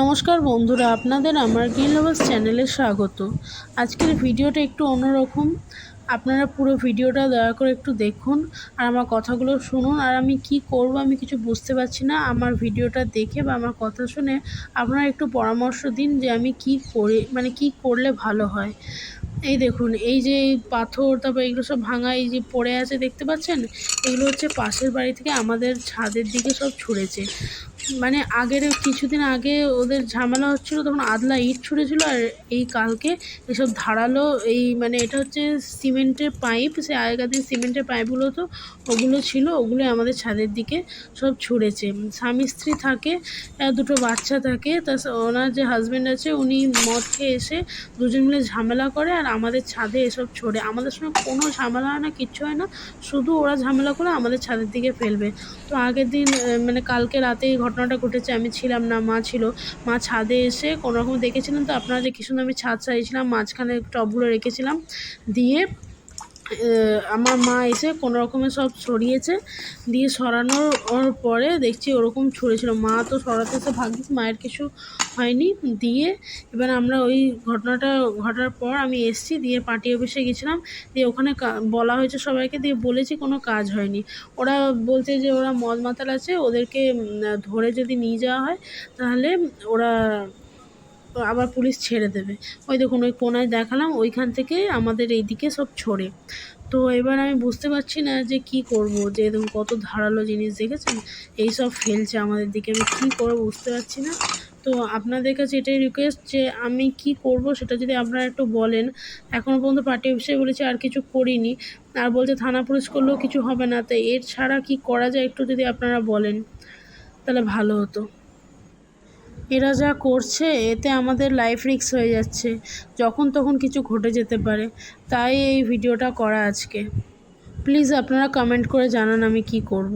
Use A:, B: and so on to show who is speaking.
A: নমস্কার বন্ধুরা, আপনাদের আমার গ্রিন লাভার্স চ্যানেলে স্বাগত। আজকের ভিডিওটা একটু অন্যরকম। আপনারা পুরো ভিডিওটা দয়া করে একটু দেখুন আর আমার কথাগুলো শুনুন। আর আমি কি করব আমি কিছু বুঝতে পারছি না। আমার ভিডিওটা দেখে বা আমার কথা শুনে আপনারা একটু পরামর্শ দিন যে আমি কি করে মানে কি করলে ভালো হয়। এই দেখুন, এই যে পাথর, তারপর এগুলো সব ভাঙা, এই যে পড়ে আছে, দেখতে পাচ্ছেন? এগুলো হচ্ছে পাশের বাড়ি থেকে আমাদের ছাদের দিকে সব ছুঁড়েছে। মানে আগের কিছুদিন আগে ওদের ঝামেলা হচ্ছিল, তখন আদলা ইট ছুঁড়েছিল আর এই কালকে এসব ধারালো এই মানে এটা হচ্ছে সিমেন্টের পাইপ, সে আগেকার দিন সিমেন্টের পাইপগুলো তো ওগুলো ছিল, ওগুলো আমাদের ছাদের দিকে সব ছুঁড়েছে। স্বামী স্ত্রী থাকে দুটো বাচ্চা থাকে, তা ওনার যে হাজব্যান্ড আছে উনি মদ খেয়ে এসে দুজন মিলে ঝামেলা করে আর আমাদের ছাদে এসব ছোড়ে। আমাদের সঙ্গে কোনো ঝামেলা হয় না, কিচ্ছু হয় না, শুধু ওরা ঝামেলা করে আমাদের ছাদের দিকে ফেলবে। তো আগের দিন মানে কালকে রাতেই এই ঘটনাটা ঘটেছে, আমি ছিলাম না, মা ছিল। মা ছাদে এসে কোনোরকম দেখেছিলেন তো, আপনারা যে কি সুন্দর আমি ছাদ সারিয়েছিলাম মাঝখানে টবগুলো রেখেছিলাম। দিয়ে আমার মা এসে কোনো রকমে সব সরিয়েছে, দিয়ে সরানোর পরে দেখছি ওরকম ছড়েছিল। মা তো সরাতে এসে ভাগ্যিস মায়ের কিছু হয়নি। দিয়ে এবার আমরা ওই ঘটনাটা ঘটার পর আমি এসছি, দিয়ে পার্টি অফিসে গেছিলাম। দিয়ে ওখানে বলা হয়েছে সবাইকে দিয়ে বলেছি কোনো কাজ হয়নি। ওরা বলছে যে ওরা মদ মাতাল আছে, ওদেরকে ধরে যদি নিয়ে যাওয়া হয়, তাহলে ওরা আবার পুলিশ ছেড়ে দেবে। ওই দেখুন, ওই কোনায় দেখালাম, ওইখান থেকে আমাদের এইদিকে সব ছড়ে। তো এবার আমি বুঝতে পারছি না যে কি করব, যে এরকম কত ধারালো জিনিস দেখেছেন? এই সব ফেলছে আমাদের দিকে, আমি কী করব বুঝতে পারছি না। তো আপনাদের কাছে এটাই রিকোয়েস্ট যে আমি কি করব সেটা যদি আপনারা একটু বলেন। এখনও পর্যন্ত পার্টি অফিসে বলেছি আর কিছু করিনি। আর বলছে থানা পুলিশ করলেও কিছু হবে না। তো এর ছাড়া কি করা যায় একটু যদি আপনারা বলেন, তাহলে ভালো হতো। এরা যা করছে, এতে আমাদের লাইফ রিস্ক হয়ে যাচ্ছে, যখন তখন কিছু ঘটে যেতে পারে তাই এই ভিডিওটা করা আজকে প্লিজ আপনারা কমেন্ট করে জানান আমি কি করব।